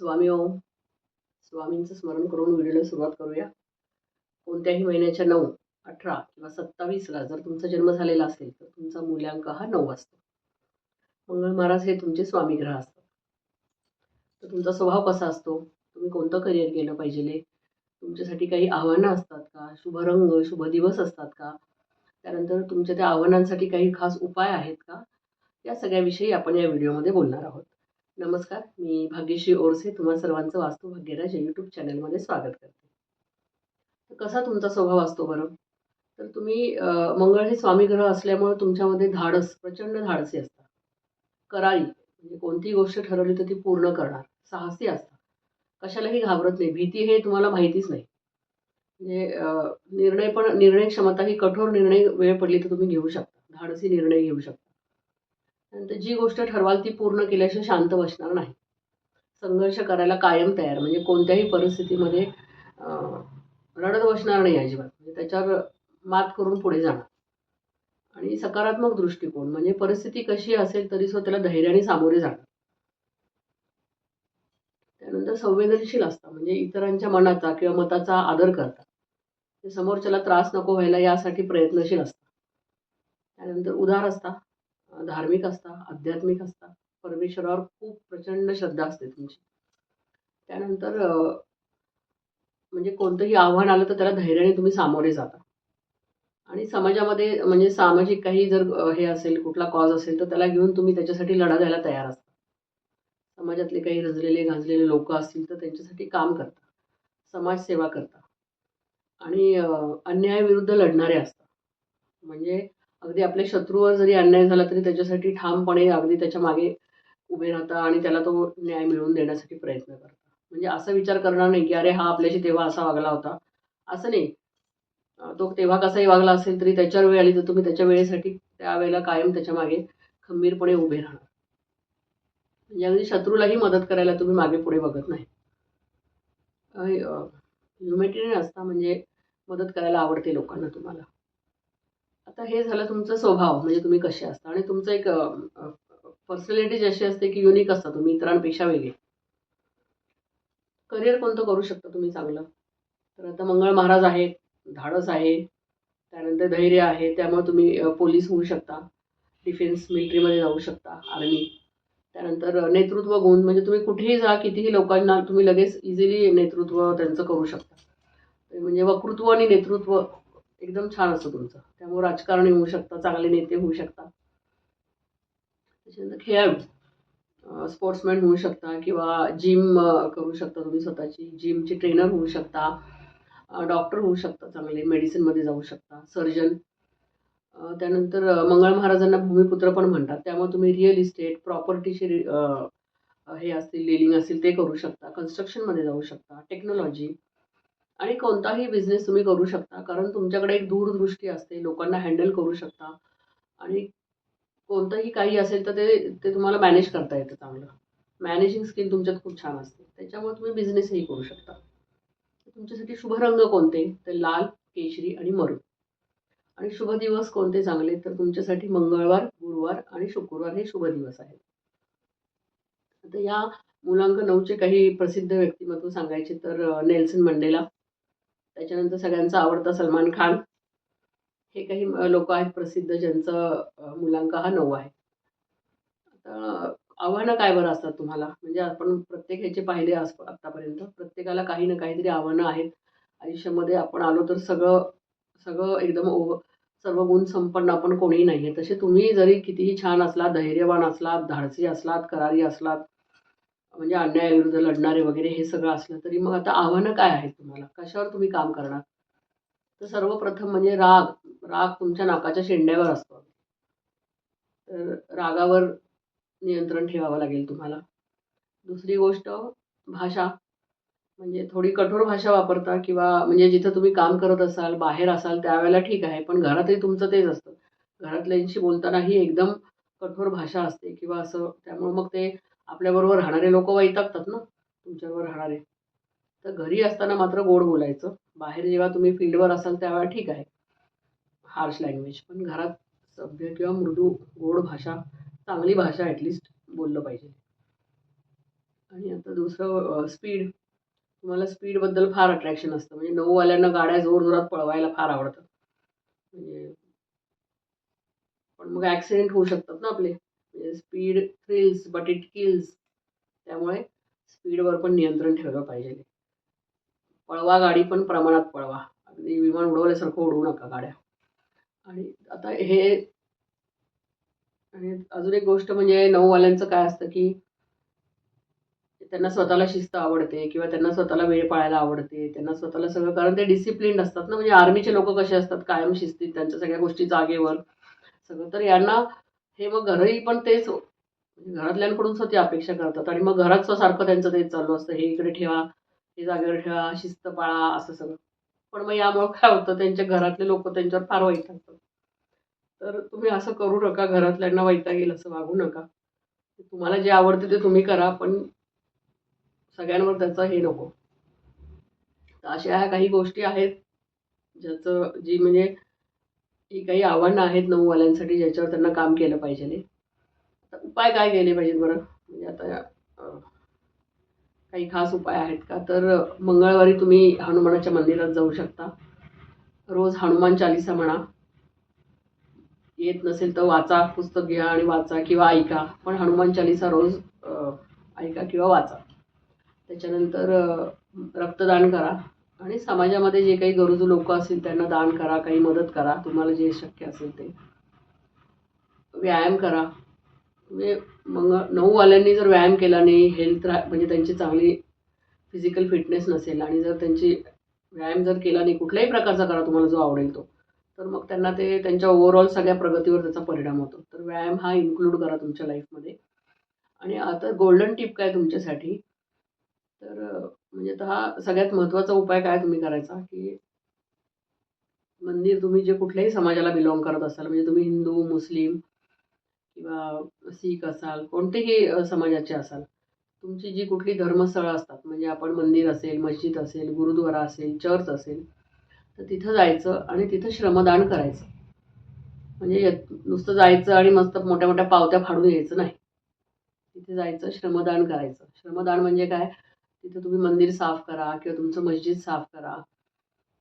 स्वामी ओम स्वामींचं स्मरण करून व्हिडिओला सुरुवात करूया. कोणत्याही महिन्याच्या नऊ अठरा किंवा सत्तावीसला जर तुमचा जन्म झालेला असेल तर तुमचा मूल्यांक हा नऊ असतो. मंगळ महाराज हे तुमचे स्वामी ग्रह असतात. तर तुमचा स्वभाव कसा असतो? तुम्ही कोणतं करिअर केलं पाहिजे तुमच्यासाठी काही आव्हानं असतात का? शुभ रंग शुभ दिवस असतात का? त्यानंतर तुमच्या त्या आव्हानांसाठी काही खास उपाय आहेत का? या सगळ्याविषयी आपण या व्हिडिओमध्ये बोलणार आहोत. नमस्कार मी भाग्यश्री ओरसे तुम्हा सर्वांचं वास्तू भाग्यराज या यूट्यूब चॅनलमध्ये स्वागत करते. तर कसा तुमचा स्वभाव असतो बरं? तर तुम्ही मंगळ हे स्वामी ग्रह असल्यामुळे तुमच्यामध्ये धाडस प्रचंड धाडसी असतात. कराळी म्हणजे कोणतीही गोष्ट ठरवली तर ती पूर्ण करणार साहसी असतात. कशालाही घाबरत नाही भीती हे तुम्हाला माहितीच नाही. म्हणजे निर्णय पण निर्णय क्षमता ही कठोर निर्णय वेळ पडली तर तुम्ही घेऊ शकता धाडसी निर्णय घेऊ शकता. नंतर जी गोष्ट ठरवाल ती पूर्ण केल्याशिवाय शांत बसणार नाही. संघर्ष करायला कायम तयार म्हणजे कोणत्याही परिस्थितीमध्ये रडत बसणार नाही अजिबात. म्हणजे त्याच्यावर मात करून पुढे जाणार. आणि सकारात्मक दृष्टिकोन म्हणजे परिस्थिती कशी असेल तरी सुद्धा त्याला धैर्याने सामोरे जाणार त्यानंतर संवेदनशील असता म्हणजे इतरांच्या मनाचा किंवा मताचा आदर करता. ते समोरच्याला त्रास नको व्हायला यासाठी प्रयत्नशील असता. त्यानंतर उदार असता. धार्मिक असता आध्यात्मिक असता परमेश्वरावर खूप प्रचंड श्रद्धा असते तुमची. त्यानंतर म्हणजे कोणतंही आव्हान आलं तर त्याला धैर्याने तुम्ही सामोरे जाता. आणि समाजामध्ये म्हणजे सामाजिक काही जर हे असेल कुठला कॉज असेल तर त्याला घेऊन तुम्ही त्याच्यासाठी लढा द्यायला तयार असता. समाजातले काही रजलेले गाजलेले लोक असतील तर त्यांच्यासाठी काम करता समाजसेवा करता. आणि अन्यायाविरुद्ध लढणारे असतात म्हणजे अगदी आपल्या शत्रूवर जरी अन्याय झाला तरी त्याच्यासाठी ठामपणे अगदी त्याच्यामागे उभे राहता आणि त्याला तो न्याय मिळवून देण्यासाठी प्रयत्न करता. म्हणजे असा विचार करणार नाही की अरे हा आपल्याशी तेव्हा असा वागला होता. असं नाही. तो तेव्हा कसाही वागला असेल तरी त्याच्यावर वेळ आली तर तुम्ही त्याच्या वेळेसाठी त्यावेळेला कायम त्याच्यामागे खंबीरपणे उभे राहणार. म्हणजे अगदी शत्रूलाही मदत करायला तुम्ही मागे पुढे बघत नाही. ह्युमॅनिटेरियन असता म्हणजे मदत करायला आवडते लोकांना तुम्हाला. आता हे झालं तुमचा स्वभाव म्हणजे तुम्ही कसे असता? आणि तुमचं एक पर्सनॅलिटी जशी असते की युनिक असता तुम्ही इतरांपेक्षा वेगळे. करिअर कोणतं करू शकता तुम्ही चांगलं? तर आता मंगळ महाराज आहे धाडस आहे त्यानंतर धैर्य आहे त्यामुळे तुम्ही पोलीस होऊ शकता डिफेन्स मिलिटरीमध्ये जाऊ शकता आर्मी त्यानंतर नेतृत्व गुण म्हणजे तुम्ही कुठेही जा कितीही लोकांना तुम्ही लगेच इझिली नेतृत्व त्यांचं करू शकता. म्हणजे वक्तृत्व आणि नेतृत्व एकदम छान असतं तुमचं. त्यामुळे राजकारणी होऊ शकता चांगले नेते होऊ शकता त्याच्यानंतर खेळाडू स्पोर्ट्समॅन होऊ शकता किंवा जिम करू शकता तुम्ही स्वतःची. जिमची ट्रेनर होऊ शकता. डॉक्टर होऊ शकता चांगले. मेडिसिनमध्ये जाऊ शकता. सर्जन त्यानंतर मंगळ महाराजांना भूमिपुत्र पण म्हणतात. त्यामुळे तुम्ही रिअल इस्टेट प्रॉपर्टीचे हे असतील लिलिंग असतील ते करू शकता. कन्स्ट्रक्शनमध्ये जाऊ शकता. टेक्नॉलॉजी आणि कोणताही बिझनेस तुम्ही करू शकता. कारण तुमच्याकडे एक दूरदृष्टी असते. लोकांना हँडल करू शकता. आणि कोणतंही काही असेल तर ते ते तुम्हाला मॅनेज करता येतं चांगलं. मॅनेजिंग स्किल तुमच्यात खूप छान असते. त्याच्यामुळे तुम्ही बिझनेसही करू शकता. तुमच्यासाठी शुभ रंग कोणते? तर लाल केशरी आणि मरून आणि शुभ दिवस कोणते चांगले? तर तुमच्यासाठी मंगळवार गुरुवार आणि शुक्रवार हे शुभ दिवस आहेत. आता या मुलांक नऊचे काही प्रसिद्ध व्यक्तिमत्व सांगायचे तर नेल्सन मंडेला. त्याच्यानंतर सगळ्यांचा आवडता सलमान खान. हे काही लोक आहेत प्रसिद्ध ज्यांचं मुलांक हा नऊ आहे. आता आव्हानं काय बरं असतात तुम्हाला? म्हणजे आपण प्रत्येक ह्याचे पाहिले आस आत्तापर्यंत प्रत्येकाला काही ना काहीतरी आव्हानं आहेत. आयुष्यामध्ये आपण आलो तर सगळं सगळं एकदम ओ सर्व गुण संपन्न आपण कोणीही नाही आहे तसे तुम्ही जरी कितीही छान असलात धैर्यवान असलात धाडसी असलात करारी असलात म्हणजे अन्यायाविरुद्ध लढणारे वगैरे हे सगळं असलं तरी मग आता आव्हानं काय आहेत तुम्हाला? कशावर तुम्ही काम करणार? तर सर्वप्रथम म्हणजे राग. राग तुमच्या नाकाच्या शेंड्यावर असतो. तर रागावर नियंत्रण ठेवावं लागेल तुम्हाला. दुसरी गोष्ट भाषा. म्हणजे थोडी कठोर भाषा वापरता किंवा म्हणजे जिथं तुम्ही काम करत असाल बाहेर असाल त्यावेळेला ठीक आहे पण घरातही तुमचं तेच असतं. घरातल्यांशी बोलतानाही एकदम कठोर भाषा असते किंवा असं त्यामुळं मग ते आपल्याबरोबर राहणारे लोक वैतागतात ना तुमच्याबरोबर राहणारे. तर घरी असताना मात्र गोड बोलायचं. बाहेर जेव्हा तुम्ही फील्डवर असाल त्यावेळेला ठीक आहे. Harsh language. पण घरात सभ्य किंवा मृदू गोड भाषा चांगली भाषा ॲटलिस्ट बोललं पाहिजे. आणि आता दुसरं स्पीड तुम्हाला स्पीडबद्दल फार अट्रॅक्शन असतं. म्हणजे नऊवाल्यांना गाड्या जोरजोरात पळवायला फार आवडतं. म्हणजे पण मग ॲक्सिडेंट होऊ शकतात ना आपले. म्हणजे speed thrills but it kills त्यामुळे स्पीडवर पण नियंत्रण ठेवलं पाहिजे. पळवा गाडी पण प्रमाणात पळवा. अगदी विमान उडवल्यासारखं उडवू नका गाड्या. आणि आता हे आणि अजून एक गोष्ट म्हणजे नऊवाल्यांचं काय असतं की त्यांना स्वतःला शिस्त आवडते किंवा त्यांना स्वतःला वेळ पाळायला आवडते त्यांना स्वतःला सगळं कारण ते डिसिप्लिन्ड असतात ना. म्हणजे आर्मीचे लोक कसे असतात कायम शिस्तीत त्यांच्या सगळ्या गोष्टी जागेवर. सगळं. तर यांना हे मग घरही पण तेच हो. म्हणजे घरातल्यांकडून ती अपेक्षा करतात आणि मग घरात सारखं त्यांचं तेच चालू असतं. हे इकडे ठेवा हे जागेवर ठेवा शिस्त पाळा असं सगळं. पण मग यामुळं काय होतं? त्यांच्या घरातले लोक त्यांच्यावर फार वैतागतात. तर तुम्ही असं करू नका. घरातल्यांना वैताग येईल असं वागू नका. तुम्हाला जे आवडते ते तुम्ही करा पण सगळ्यांवर त्याचं हे नको. तर अशा ह्या काही गोष्टी आहेत ज्याचं जी म्हणजे ही काही आव्हानं आहेत नऊवाल्यांसाठी ज्याच्यावर त्यांना काम केलं पाहिजे आता उपाय काय केले पाहिजेत बरं? म्हणजे आता काही खास उपाय आहेत का? तर मंगळवारी तुम्ही हनुमानाच्या मंदिरात जाऊ शकता. रोज हनुमान चालिसा म्हणा. येत नसेल तर वाचा पुस्तक घ्या आणि वाचा किंवा ऐका. पण हनुमान चालिसा रोज ऐका किंवा वाचा. त्याच्यानंतर रक्तदान करा. आणि समाजामध्ये जे काही गरजू लोक असतील त्यांना दान करा काही मदत करा तुम्हाला जे शक्य असेल ते. व्यायाम करा. म्हणजे मग नऊवाल्यांनी जर व्यायाम केला नाही हेल्थ रा म्हणजे त्यांची चांगली फिजिकल फिटनेस नसेल आणि जर त्यांची व्यायाम जर केला नाही कुठल्याही प्रकारचा करा तुम्हाला जो आवडेल तो तर मग त्यांना ते त्यांच्या ओव्हरऑल सगळ्या प्रगतीवर त्याचा परिणाम होतो. तर व्यायाम हा इन्क्लूड करा तुमच्या लाईफमध्ये आणि आता गोल्डन टिप काय तुमच्यासाठी? तर म्हणजे आता हा सगळ्यात महत्त्वाचा उपाय काय तुम्ही करायचा? की मंदिर तुम्ही जे कुठल्याही समाजाला बिलॉंग करत असाल म्हणजे तुम्ही हिंदू मुस्लिम किंवा सीख असाल कोणतेही समाजाचे असाल तुमची जी कुठली धर्मस्थळं असतात म्हणजे आपण मंदिर असेल मस्जिद असेल गुरुद्वारा असेल चर्च असेल तर तिथं जायचं आणि तिथं श्रमदान करायचं. म्हणजे नुसतं जायचं आणि मस्त मोठ्या मोठ्या पावत्या फाडून यायचं नाही. तिथे जायचं श्रमदान करायचं. श्रमदान म्हणजे काय? तिथं तुम्ही मंदिर साफ करा किंवा तुमचं मस्जिद साफ करा.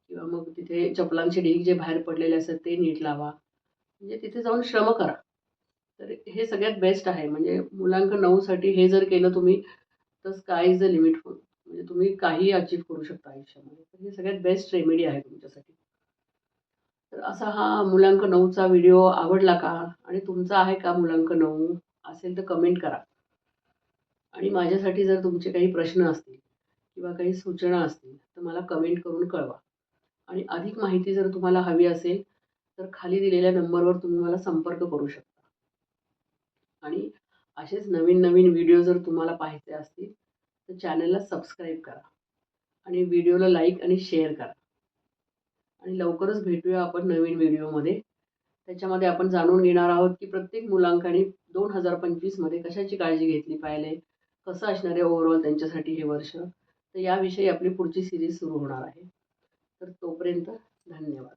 किंवा मग तिथे चपलांचे ढीक जे बाहेर पडलेले असतात ते नीट लावा. म्हणजे तिथे जाऊन श्रम करा. तर हे सगळ्यात बेस्ट आहे. म्हणजे मुलांक नऊसाठी हे जर केलं तुम्ही तर sky is the limit for म्हणजे तुम्ही काही अचीव करू शकता आयुष्यामध्ये. तर हे सगळ्यात बेस्ट रेमेडी आहे तुमच्यासाठी. तर असा हा मुलांक नऊचा व्हिडिओ आवडला का? आणि तुमचा आहे का मुलांक नऊ? असेल तर कमेंट करा. आणि माझ्यासाठी जर तुमचे काही प्रश्न असतील किंवा काही सूचना असतील तर मला कमेंट करून कळवा. आणि अधिक माहिती जर तुम्हाला हवी असेल तर खाली दिलेल्या नंबरवर तुम्ही मला संपर्क करू शकता. आणि असेच नवीन नवीन व्हिडिओ जर तुम्हाला पाहायचे असतील तर चॅनलला सबस्क्राईब करा. आणि व्हिडिओला लाईक आणि शेअर करा. आणि लवकरच भेटूया आपण नवीन व्हिडिओमध्ये त्याच्यामध्ये आपण जाणून घेणार आहोत की प्रत्येक मुलांकाने दोन हजार पंचवीसमध्ये कशाची काळजी घेतली पाहिजे कसं असणार आहे ओव्हरऑल त्यांच्यासाठी हे वर्ष? तर याविषयी आपली पुढची सिरीज सुरू होणार आहे. तर तोपर्यंत धन्यवाद.